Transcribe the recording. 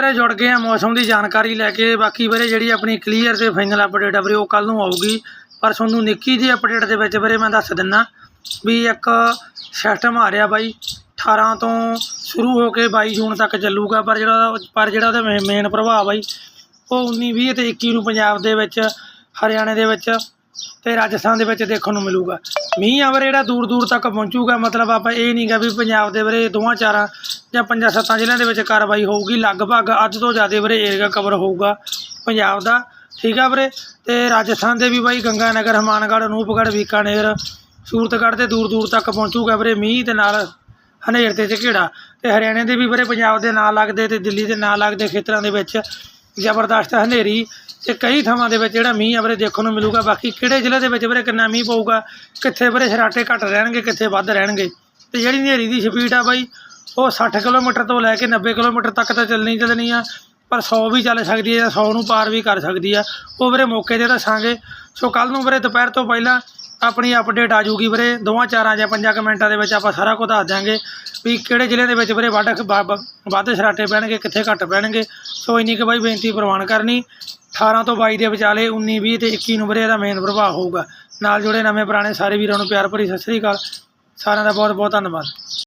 ਵੀਰੇ ਜੁੜ ਗਏ ਆ, ਮੌਸਮ ਦੀ ਜਾਣਕਾਰੀ ਲੈ ਕੇ। ਬਾਕੀ ਵੀਰੇ ਜਿਹੜੀ ਆਪਣੀ ਕਲੀਅਰ ਤੇ ਫਾਈਨਲ ਅਪਡੇਟ ਆ ਵੀਰੇ, ਉਹ ਕੱਲ ਨੂੰ ਆਊਗੀ। ਪਰ ਤੁਹਾਨੂੰ ਨਿੱਕੀ ਜਿਹੀ ਅਪਡੇਟ ਦੇ ਵਿੱਚ ਵੀਰੇ ਮੈਂ ਦੱਸ ਦਿੰਨਾ ਵੀ ਇੱਕ ਸਿਸਟਮ ਆ ਰਿਹਾ ਬਾਈ। 18 ਤੋਂ ਸ਼ੁਰੂ ਹੋ ਕੇ 22 ਜੂਨ ਤੱਕ ਚੱਲੂਗਾ, ਪਰ ਜਿਹੜਾ ਪਰ ਜਿਹੜਾ ਉਹਦਾ ਮੇਨ ਪ੍ਰਭਾਵ ਬਾਈ, ਉਹ 19 20 ਤੇ 21 ਨੂੰ ਪੰਜਾਬ ਦੇ ਵਿੱਚ, ਹਰਿਆਣੇ ਦੇ ਵਿੱਚ ਤੇ ਰਾਜਸਥਾਨ ਦੇ ਵਿੱਚ ਦੇਖਣ ਨੂੰ ਮਿਲੂਗਾ। ਮੀਂਹ ਆ ਵੀਰੇ ਜਿਹੜਾ ਦੂਰ ਦੂਰ ਤੱਕ ਪਹੁੰਚੂਗਾ, ਮਤਲਬ ਆਪਾਂ ਇਹ ਨਹੀਂਗਾ ਵੀ ਪੰਜਾਬ ਦੇ ਵੀਰੇ ਦੋਵਾਂ ਚਾਰਾਂ ਜਾਂ ਪੰਜਾਂ ਸੱਤਾਂ ਜ਼ਿਲ੍ਹਿਆਂ ਦੇ ਵਿੱਚ ਕਾਰਵਾਈ ਹੋਊਗੀ। ਲਗਭਗ ਅੱਧ ਤੋਂ ਜ਼ਿਆਦਾ ਵੀਰੇ ਏਰੀਆ ਕਵਰ ਹੋਊਗਾ ਪੰਜਾਬ ਦਾ। ਠੀਕ ਆ ਵੀਰੇ? ਤੇ ਰਾਜਸਥਾਨ ਦੇ ਵੀ ਬਾਈ ਗੰਗਾ ਨਗਰ ਹਮਾਨਗੜ੍ਹ, ਅਨੂਪਗੜ੍ਹ, ਬੀਕਾਨੇਰ, ਸੂਰਤਗੜ੍ਹ ਤੇ ਦੂਰ ਦੂਰ ਤੱਕ ਪਹੁੰਚੂਗਾ ਵੀਰੇ ਮੀਂਹ ਦੇ ਨਾਲ ਹਨੇਰ ਤੇ ਝਕੇੜਾ ਤੇ ਹਰਿਆਣੇ ਦੇ ਵੀ ਵੀਰੇ ਪੰਜਾਬ ਦੇ ਨਾਲ ਲੱਗਦੇ ਤੇ ਦਿੱਲੀ ਦੇ ਨਾਲ ਲੱਗਦੇ ਖੇਤਰਾਂ ਦੇ ਵਿੱਚ ਜ਼ਬਰਦਸਤ ਹਨੇਰੀ ਤੇ ਕਈ ਥਾਵਾਂ ਦੇ ਵਿੱਚ ਜਿਹੜਾ ਮੀਂਹ ਆ ਵੀਰੇ ਦੇਖਣ ਨੂੰ ਮਿਲੂਗਾ, ਬਾਕੀ ਕਿਹੜੇ ਜ਼ਿਲ੍ਹੇ ਦੇ ਵਿੱਚ ਵੀਰੇ ਕਿੰਨਾ ਮੀਂਹ ਪਊਗਾ, ਕਿੱਥੇ ਵੀਰੇ ਸਰਾਟੇ ਘੱਟ ਰਹਿਣਗੇ, ਕਿੱਥੇ ਵੱਧ ਰਹਿਣਗੇ। ਤੇ ਜਿਹੜੀ ਹਨੇਰੀ ਦੀ ਸਪੀਡ ਆ ਬਾਈ, ਉਹ 60 ਕਿਲੋਮੀਟਰ ਤੋਂ ਲੈ ਕੇ 90 ਕਿਲੋਮੀਟਰ ਤੱਕ ਤਾਂ ਚੱਲਣੀ ਚੱਲਣੀ ਆ, ਪਰ 100 ਵੀ ਚੱਲ ਸਕਦੀ ਹੈ 100 ਨੂੰ ਪਾਰ ਵੀ ਕਰ ਸਕਦੀ ਆ। ਉਹ ਵੀਰੇ ਮੌਕੇ ਤੇ ਦੱਸਾਂਗੇ। ਸੋ ਕੱਲ ਨੂੰ ਵੀਰੇ ਦੁਪਹਿਰ ਤੋਂ ਪਹਿਲਾਂ ਆਪਣੀ ਅਪਡੇਟ ਆ ਜੂਗੀ ਵੀਰੇ, ਦੋਵਾਂ ਚਾਰਾਂ ਜਾਂ ਪੰਜਾਂ ਕੁ ਮਿੰਟਾਂ ਦੇ ਵਿੱਚ ਆਪਾਂ ਸਾਰਾ ਕੁਝ ਦੱਸ ਦਿਆਂਗੇ। ਵੀ ਕਿਹੜੇ ਜ਼ਿਲ੍ਹੇ ਦੇ ਵਿੱਚ ਵੀਰੇ? ਵੱਢ ਵੱਧ ਸ਼ਰਾਟੇ ਪੈਣਗੇ, ਕਿੱਥੇ ਘੱਟ ਪੈਣਗੇ? ਸੋ ਇੰਨੀ ਕੁ ਬਾਈ ਬੇਨਤੀ ਪ੍ਰਵਾਨ ਕਰਨੀ। 18 ਤੋਂ 22 ਦੇ ਵਿਚਾਲੇ 19 20 ਤੇ 21 ਨੂੰ ਵੀਰੇ ਇਹਦਾ ਮੇਨ ਪ੍ਰਭਾਵ ਹੋਊਗਾ। ਨਾਲ ਜੁੜੇ ਨਵੇਂ ਪੁਰਾਣੇ ਸਾਰੇ ਵੀਰਾਂ ਨੂੰ ਪਿਆਰ ਭਰੀ ਸਤਿ ਸ੍ਰੀ ਅਕਾਲ। ਸਾਰਿਆਂ ਦਾ ਬਹੁਤ ਬਹੁਤ ਧੰਨਵਾਦ।